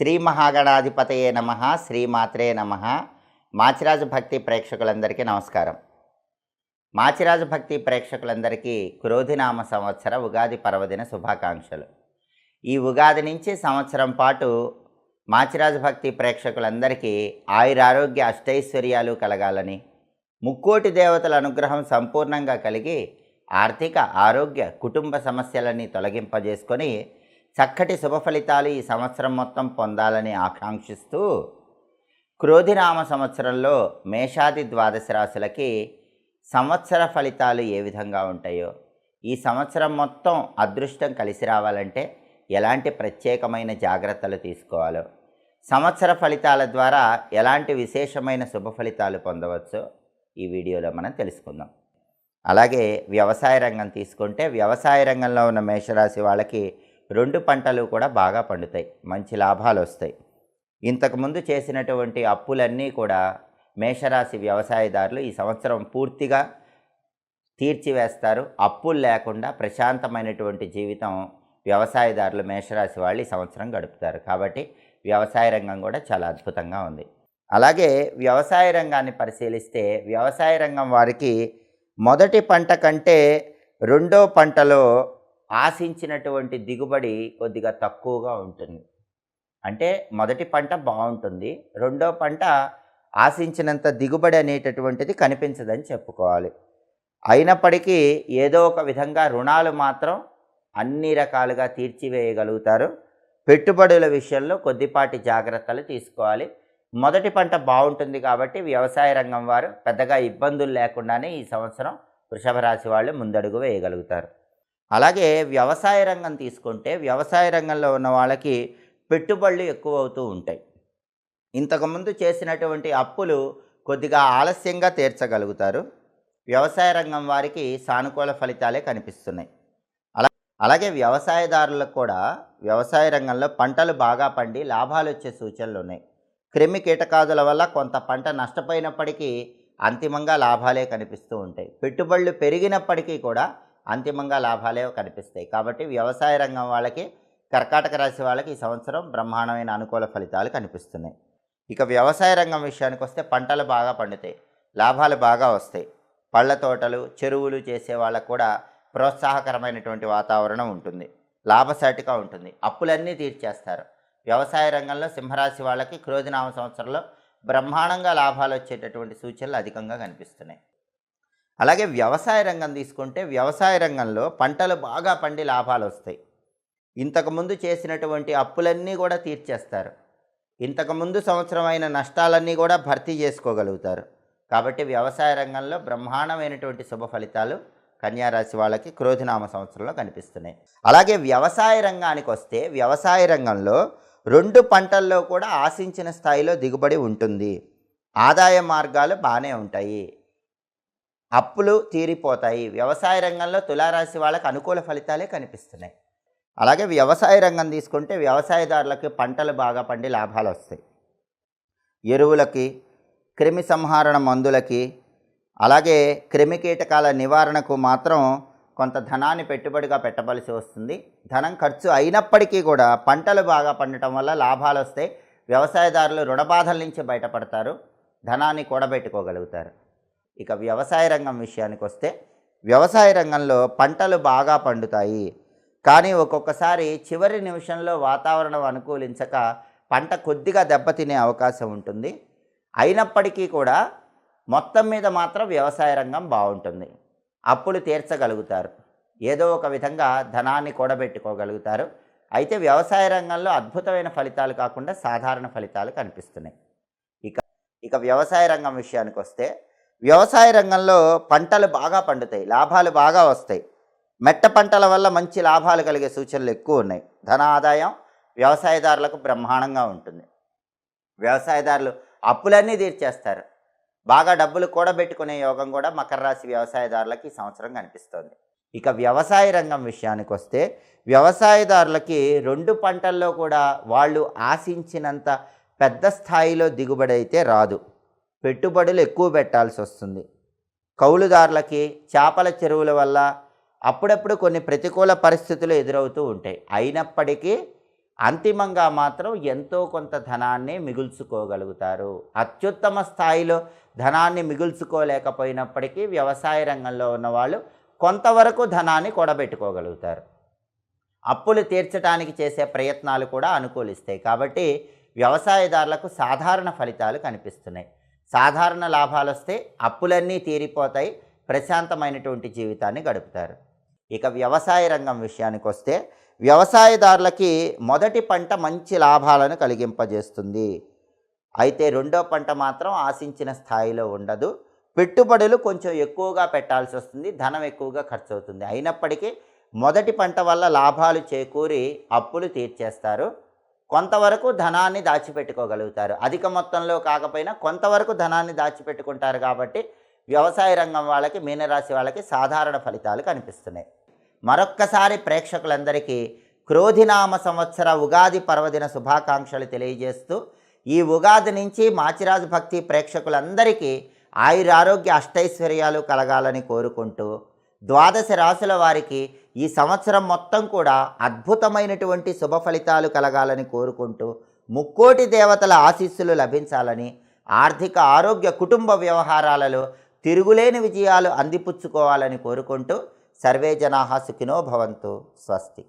శ్రీ మహాగణాధిపతయే నమ శ్రీమాత్రే నమ. మాచిరాజు భక్తి ప్రేక్షకులందరికీ నమస్కారం. మాచిరాజు భక్తి ప్రేక్షకులందరికీ క్రోధినామ సంవత్సర ఉగాది పర్వదిన శుభాకాంక్షలు. ఈ ఉగాది నుంచి సంవత్సరం పాటు మాచిరాజు భక్తి ప్రేక్షకులందరికీ ఆయురారోగ్య అష్టైశ్వర్యాలు కలగాలని ముక్కోటి దేవతల అనుగ్రహం సంపూర్ణంగా కలిగి ఆర్థిక ఆరోగ్య కుటుంబ సమస్యలన్నీ తొలగింపజేసుకొని చక్కటి శుభ ఫలితాలు ఈ సంవత్సరం మొత్తం పొందాలని ఆకాంక్షిస్తూ క్రోధినామ సంవత్సరంలో మేషాది ద్వాదశ రాశులకి సంవత్సర ఫలితాలు ఏ విధంగా ఉంటాయో ఈ సంవత్సరం మొత్తం అదృష్టం కలిసి రావాలంటే ఎలాంటి ప్రత్యేకమైన జాగ్రత్తలు తీసుకోవాలో సంవత్సర ఫలితాల ద్వారా ఎలాంటి విశేషమైన శుభ ఫలితాలు పొందవచ్చో ఈ వీడియోలో మనం తెలుసుకుందాం. అలాగే వ్యవసాయ రంగం తీసుకుంటే వ్యవసాయ రంగంలో ఉన్న మేషరాశి వాళ్ళకి రెండు పంటలు కూడా బాగా పండుతాయి. మంచి లాభాలు వస్తాయి ఇంతకుముందు చేసినటువంటి అప్పులన్నీ కూడా మేషరాశి వ్యవసాయదారులు ఈ సంవత్సరం పూర్తిగా తీర్చివేస్తారు. అప్పులు లేకుండా ప్రశాంతమైనటువంటి జీవితం వ్యవసాయదారులు మేషరాశి వాళ్ళు ఈ సంవత్సరం గడుపుతారు. కాబట్టి వ్యవసాయ రంగం కూడా చాలా అద్భుతంగా ఉంది. అలాగే వ్యవసాయ రంగాన్ని పరిశీలిస్తే వ్యవసాయ రంగం వారికి మొదటి పంట కంటే రెండో పంటలో ఆశించినటువంటి దిగుబడి కొద్దిగా తక్కువగా ఉంటుంది. అంటే మొదటి పంట బాగుంటుంది. రెండో పంట ఆశించినంత దిగుబడి అనేటటువంటిది కనిపించదని చెప్పుకోవాలి. అయినప్పటికీ ఏదో ఒక విధంగా రుణాలు మాత్రం అన్ని రకాలుగా తీర్చివేయగలుగుతారు. పెట్టుబడుల విషయంలో కొద్దిపాటి జాగ్రత్తలు తీసుకోవాలి. మొదటి పంట బాగుంటుంది కాబట్టి వ్యవసాయ రంగం వారు పెద్దగా ఇబ్బందులు లేకుండానే ఈ సంవత్సరం వృషభ రాశి వాళ్ళు ముందడుగు వేయగలుగుతారు. అలాగే వ్యవసాయ రంగం తీసుకుంటే వ్యవసాయ రంగంలో ఉన్న వాళ్ళకి పెట్టుబడులు ఎక్కువ అవుతూ ఉంటాయి ఇంతకుముందు చేసినటువంటి అప్పులు కొద్దిగా ఆలస్యంగా తీర్చగలుగుతారు. వ్యవసాయ రంగం వారికి సానుకూల ఫలితాలే కనిపిస్తున్నాయి. అలా అలాగే వ్యవసాయదారులకు కూడా వ్యవసాయ రంగంలో పంటలు బాగా పండి లాభాలు వచ్చే సూచనలు ఉన్నాయి. క్రిమి కీటకాదుల వల్ల కొంత పంట నష్టపోయినప్పటికీ అంతిమంగా లాభాలే కనిపిస్తూ ఉంటాయి. పెట్టుబడులు పెరిగినప్పటికీ కూడా అంతిమంగా లాభాలే కనిపిస్తాయి. కాబట్టి వ్యవసాయ రంగం వాళ్ళకి కర్కాటక రాశి వాళ్ళకి ఈ సంవత్సరం బ్రహ్మాండమైన అనుకూల ఫలితాలు కనిపిస్తున్నాయి. ఇక వ్యవసాయ రంగం విషయానికి వస్తే పంటలు బాగా పండుతాయి లాభాలు బాగా వస్తాయి. పళ్ళ తోటలు చెరువులు చేసే వాళ్ళకు కూడా ప్రోత్సాహకరమైనటువంటి వాతావరణం ఉంటుంది లాభసాటిగా ఉంటుంది. అప్పులన్నీ తీర్చేస్తారు. వ్యవసాయ రంగంలో సింహరాశి వాళ్ళకి క్రోధినామ సంవత్సరంలో బ్రహ్మాండంగా లాభాలు వచ్చేటటువంటి సూచనలు అధికంగా కనిపిస్తున్నాయి. అలాగే వ్యవసాయ రంగం తీసుకుంటే వ్యవసాయ రంగంలో పంటలు బాగా పండి లాభాలు వస్తాయి. ఇంతకుముందు చేసినటువంటి అప్పులన్నీ కూడా తీర్చేస్తారు. ఇంతకుముందు సంవత్సరం అయిన నష్టాలన్నీ కూడా భర్తీ చేసుకోగలుగుతారు. కాబట్టి వ్యవసాయ రంగంలో బ్రహ్మాండమైనటువంటి శుభ ఫలితాలు కన్యారాశి వాళ్ళకి క్రోధినామ సంవత్సరంలో కనిపిస్తున్నాయి. అలాగే వ్యవసాయ రంగానికి వస్తే వ్యవసాయ రంగంలో రెండు పంటల్లో కూడా ఆశించిన స్థాయిలో దిగుబడి ఉంటుంది. ఆదాయ మార్గాలు బాగానే ఉంటాయి. అప్పులు తీరిపోతాయి. వ్యవసాయ రంగంలో తులారాశి వాళ్ళకి అనుకూల ఫలితాలే కనిపిస్తున్నాయి. అలాగే వ్యవసాయ రంగం తీసుకుంటే వ్యవసాయదారులకి పంటలు బాగా పండి లాభాలు వస్తాయి. ఎరువులకి క్రిమి సంహారణ మందులకి అలాగే క్రిమి కీటకాల నివారణకు మాత్రం కొంత ధనాన్ని పెట్టుబడిగా పెట్టవలసి వస్తుంది. ధనం ఖర్చు అయినప్పటికీ కూడా పంటలు బాగా పండటం వల్ల లాభాలు వస్తాయి. వ్యవసాయదారులు రుణబాధల నుంచి బయటపడతారు. ధనాన్ని కూడబెట్టుకోగలుగుతారు. ఇక వ్యవసాయ రంగం విషయానికి వస్తే వ్యవసాయ రంగంలో పంటలు బాగా పండుతాయి. కానీ ఒక్కొక్కసారి చివరి నిమిషంలో వాతావరణం అనుకూలించక పంట కొద్దిగా దెబ్బతినే అవకాశం ఉంటుంది. అయినప్పటికీ కూడా మొత్తం మీద మాత్రం వ్యవసాయ రంగం బాగుంటుంది. అప్పులు తీర్చగలుగుతారు. ఏదో ఒక విధంగా ధనాన్ని కూడబెట్టుకోగలుగుతారు. అయితే వ్యవసాయ రంగంలో అద్భుతమైన ఫలితాలు కాకుండా సాధారణ ఫలితాలు కనిపిస్తున్నాయి. ఇక ఇక వ్యవసాయ రంగం విషయానికి వస్తే వ్యవసాయ రంగంలో పంటలు బాగా పండుతాయి లాభాలు బాగా వస్తాయి. మెట్ట పంటల వల్ల మంచి లాభాలు కలిగే సూచనలు ఎక్కువ ఉన్నాయి. ధన ఆదాయం వ్యవసాయదారులకు బ్రహ్మాండంగా ఉంటుంది. వ్యవసాయదారులు అప్పులన్నీ తీర్చేస్తారు. బాగా డబ్బులు కూడబెట్టుకునే యోగం కూడా మకర రాశి వ్యవసాయదారులకి ఈ సంవత్సరం కనిపిస్తుంది. ఇక వ్యవసాయ రంగం విషయానికి వస్తే వ్యవసాయదారులకి రెండు పంటల్లో కూడా వాళ్ళు ఆశించినంత పెద్ద స్థాయిలో దిగుబడి అయితే రాదు. పెట్టుబడులు ఎక్కువ పెట్టాల్సి వస్తుంది. కౌలుదారులకి చేపల చెరువుల వల్ల అప్పుడప్పుడు కొన్ని ప్రతికూల పరిస్థితులు ఎదురవుతూ ఉంటాయి. అయినప్పటికీ అంతిమంగా మాత్రం ఎంతో కొంత ధనాన్ని మిగుల్చుకోగలుగుతారు. అత్యుత్తమ స్థాయిలో ధనాన్ని మిగుల్చుకోలేకపోయినప్పటికీ వ్యవసాయ రంగంలో ఉన్నవాళ్ళు కొంతవరకు ధనాన్ని కూడబెట్టుకోగలుగుతారు. అప్పులు తీర్చడానికి చేసే ప్రయత్నాలు కూడా అనుకూలిస్తాయి. కాబట్టి వ్యవసాయదారులకు సాధారణ ఫలితాలు కనిపిస్తున్నాయి. సాధారణ లాభాలు వస్తే అప్పులన్నీ తీరిపోతాయి ప్రశాంతమైనటువంటి జీవితాన్ని గడుపుతారు. ఇక వ్యవసాయ రంగం విషయానికి వస్తే వ్యవసాయదారులకి మొదటి పంట మంచి లాభాలను కలిగింపజేస్తుంది. అయితే రెండో పంట మాత్రం ఆశించిన స్థాయిలో ఉండదు. పెట్టుబడులు కొంచెం ఎక్కువగా పెట్టాల్సి వస్తుంది ధనం ఎక్కువగా ఖర్చు అవుతుంది అయినప్పటికీ మొదటి పంట వల్ల లాభాలు చేకూరి అప్పులు తీర్చేస్తారు. కొంతవరకు ధనాన్ని దాచిపెట్టుకోగలుగుతారు. అధిక మొత్తంలో కాకపోయినా కొంతవరకు ధనాన్ని దాచిపెట్టుకుంటారు కాబట్టి వ్యవసాయ రంగం వాళ్ళకి మీనరాశి వాళ్ళకి సాధారణ ఫలితాలు కనిపిస్తున్నాయి. మరొక్కసారి ప్రేక్షకులందరికీ క్రోధినామ సంవత్సర ఉగాది పర్వదిన శుభాకాంక్షలు తెలియజేస్తూ ఈ ఉగాది నుంచి మాచిరాజు భక్తి ప్రేక్షకులందరికీ ఆయురారోగ్య అష్టైశ్వర్యాలు కలగాలని కోరుకుంటూ ద్వాదశ రాశుల వారికి ఈ సంవత్సరం మొత్తం కూడా అద్భుతమైనటువంటి శుభ ఫలితాలు కలగాలని కోరుకుంటూ ముక్కోటి దేవతల ఆశీస్సులు లభించాలని ఆర్థిక ఆరోగ్య కుటుంబ వ్యవహారాలలో తిరుగులేని విజయాలు అందిపుచ్చుకోవాలని కోరుకుంటూ సర్వే జనాహ సుఖినో భవంతు స్వస్తి.